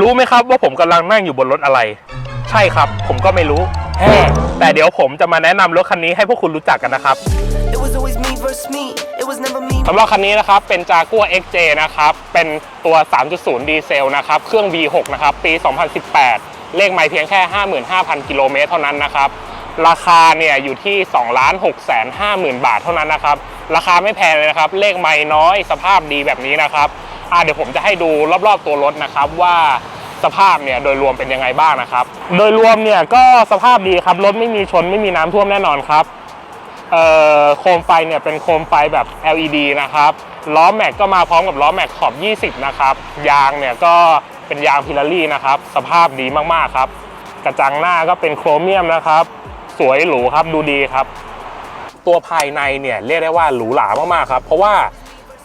รู้ไหมครับว่าผมกำลังนั่งอยู่บนรถอะไร ใช่ครับ ผมก็ไม่รู้แฮ่แต่เดี๋ยวผมจะมาแนะนำรถคันนี้ให้พวกคุณรู้จักกันนะครับ It was always me versus me. It was never me. สำหรับคันนี้นะครับ เป็น Jaguar XJ นะครับ เป็นตัว 3.0 ดีเซลนะครับ เครื่อง V6 นะครับ ปี 2018 เลขไม่เพียงแค่ 55,000 กิโลเมตรเท่านั้นนะครับ ราคาเนี่ยอยู่ที่ 2 6 5 0 0 0 0 บาทเท่านั้นนะครับ ราคาไม่แพงเลยนะครับ เลขไม่น้อย สภาพดีแบบนี้นะครับ อะเดี๋ยวผมจะให้ดูรอบๆตัวรถนะครับว่าสภาพเนี่ยโดยรวมเป็นยังไงบ้างนะครับ โดยรวมเนี่ยก็สภาพดีครับรถไม่มีชนไม่มีน้ำท่วมแน่นอนครับโคมไฟเนี่ยเป็นโคมไฟแบบ LED นะครับล้อแม็กก็มาพร้อมกับล้อแม็กขอบ 20 นะครับ ยางเนี่ยก็เป็นยางพิลารี่นะครับ สภาพดีมากๆครับ กระจังหน้าก็เป็นโครเมียมนะครับ สวยหรูครับดูดีครับ ตัวภายในเนี่ยเรียกได้ว่าหรูหรามากๆครับ เพราะว่า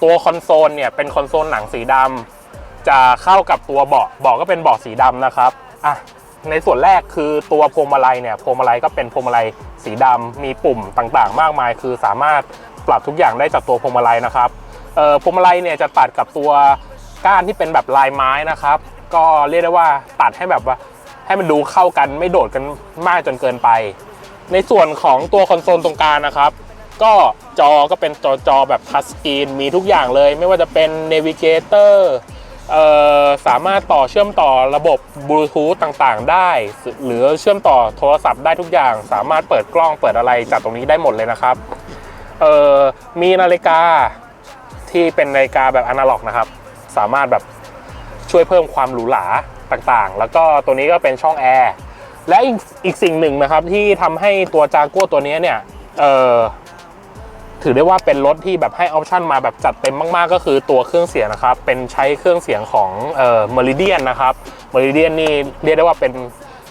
ตัวคอนโซลเนี่ยเป็นคอนโซลหนังสีดำจะเข้ากับตัวเบาะเบาะก็เป็นเบาะสีดำนะครับอะในส่วนแรกคือตัวพวงมาลัยเนี่ยพวงมาลัยก็เป็นพวงมาลัยสีดำมีปุ่มต่างๆ มากมาย คือสามารถปรับทุกอย่างได้จากตัวพวงมาลัยนะครับเอ่อพวงมาลัยเนี่ยจะตัดกับตัวก้านที่เป็นแบบลายไม้นะครับ ก็เรียกได้ว่าตัดให้แบบว่าให้มันดูเข้ากันไม่โดดกันมากจนเกินไป ในส่วนของตัวคอนโซลตรงกลางนะครับ ก็จอก็เป็นจอจอแบบทัชสกรีนมีทุกอย่างเลย ไม่ว่าจะเป็น Navigator เอ่อสามารถต่อเชื่อมต่อระบบบลูทูธต่างๆ ได้ หรือเชื่อมต่อโทรศัพท์ได้ทุกอย่าง สามารถเปิดกล้องเปิดอะไรจากตรงนี้ได้หมดเลยนะครับมีนาฬิกาที่เป็นนาฬิกาแบบอนาล็อกนะครับ สามารถแบบช่วยเพิ่มความหรูหราต่างๆ แล้วก็ตัวนี้ก็เป็นช่องแอร์และอีกสิ่งหนึ่งนะครับที่ทำให้ตัวจากัวตัวนี้เนี่ย ถือได้ว่าเป็นรถที่แบบให้ออปชันมาแบบจัดเต็มมากๆ ก็คือตัวเครื่องเสียงนะครับ เป็นใช้เครื่องเสียงของเอ่อ Meridian นะครับ Meridian นี่เรียกได้ว่าเป็น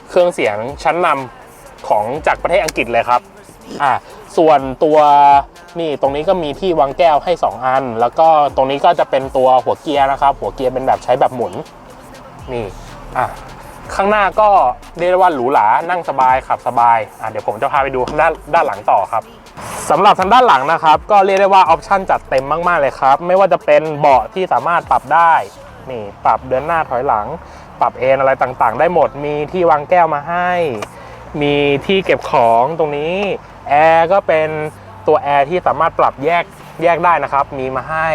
เครื่องเสียงชั้นนำของจากประเทศอังกฤษเลยครับอ่าส่วนตัวนี่ตรงนี้ก็มีที่วางแก้วให้ 2 อัน แล้วก็ตรงนี้ก็จะเป็นตัวหัวเกียร์นะครับ หัวเกียร์เป็นแบบใช้แบบหมุนนี่อะข้างหน้าก็เรียกได้ว่าหรูหรานั่งสบายขับสบายอะเดี๋ยวผมจะพาไปดูด้านด้านหลังต่อครับ สำหรับทางด้านหลังนะครับ ก็เรียกได้ว่าออปชั่นจัดเต็มมากๆเลยครับ ไม่ว่าจะเป็นเบาะที่สามารถปรับได้นี่ปรับเดินหน้าถอยหลัง ปรับเอนอะไรต่างๆ ได้หมดมีที่วางแก้วมาให้ มีที่เก็บของตรงนี้แอร์ก็เป็นตัวแอร์ที่สามารถปรับแยกแยกได้นะครับ มีมาให้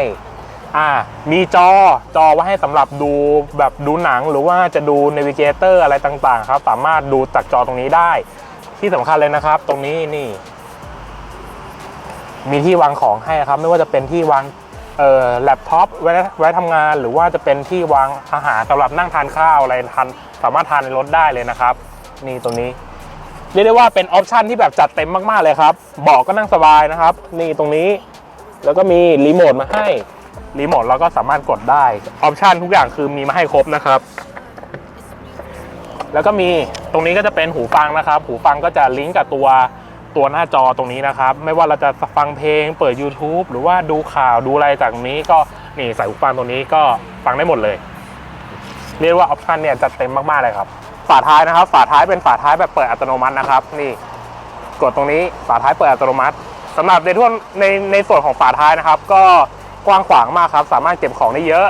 อ่ามีจอจอไว้ให้สำหรับดูแบบดูหนังหรือว่าจะดู n น v i เกเตอร์อะไรต่างๆ ครับ สามารถดูจากจอตรงนี้ได้ ที่สำคัญเลยนะครับ ตรงนี้นี่ มีที่วางของให้ครับ ไม่ว่าจะเป็นที่วางเอ่อแล็ปท็อปไว้ไว้ทำงาน หรือว่าจะเป็นที่วางอาหารสำหรับนั่งทานข้าวอะไรทานสามารถทานในรถได้เลยนะครับ นี่ตรงนี้เรียกได้ว่าเป็นออปชันที่แบบจัดเต็มมากๆเลยครับเบาะก็นั่งสบายนะครับ นี่ตรงนี้แล้วก็มีรีโมทมาให้รีโมทเราก็สามารถกดได้ออปชันทุกอย่างคือมีมาให้ครบนะครับ แล้วก็มีตรงนี้ก็จะเป็นหูฟังนะครับ หูฟังก็จะลิงก์กับตัว ตัวหน้าจอตรงนี้นะครับ ไม่ว่าเราจะฟังเพลง เปิด YouTube หรือว่าดูข่าวดูอะไรจากนี้ก็นี่ใส่หูฟังตรงนี้ก็ฟังได้หมดเลย เรียกว่าออปชันเนี่ยจัดเต็มมากๆเลยครับ ฝาท้ายนะครับ ฝาท้ายเป็นฝาท้ายแบบเปิดอัตโนมัตินะครับ นี่กดตรงนี้ฝาท้ายเปิดอัตโนมัติสำหรับในท่วนในในส่วนของฝาท้ายนะครับ ก็กว้างขวางมากครับ สามารถเก็บของได้เยอะ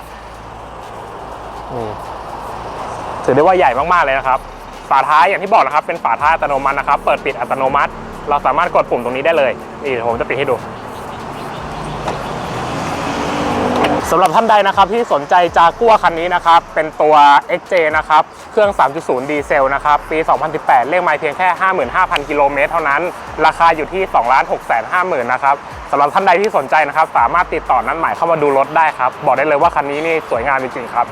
นี่ถือได้ว่าใหญ่มากๆเลยนะครับ ฝาท้ายอย่างที่บอกนะครับ เป็นฝาท้ายอัตโนมัตินะครับ เปิดปิดอัตโนมัติ เราสามารถกดปุ่มตรงนี้ได้เลยนี่ผมจะปิดให้ดูสำหรับท่านใดนะครับที่สนใจจากัวคันนี้นะครับ เป็นตัว XJ นะครับ เครื่อง 3.0 ดีเซลนะครับ ปี 2018 เลขไมล์เพียงแค่ 55,000 กิโลเมตรเท่านั้น ราคาอยู่ที่2 6 5 0 0 0 0นะครับสำหรับท่านใดที่สนใจนะครับ สามารถติดต่อนั้นหมายเข้ามาดูรถได้ครับ บอกได้เลยว่าคันนี้นี่สวยงามจริงๆครับ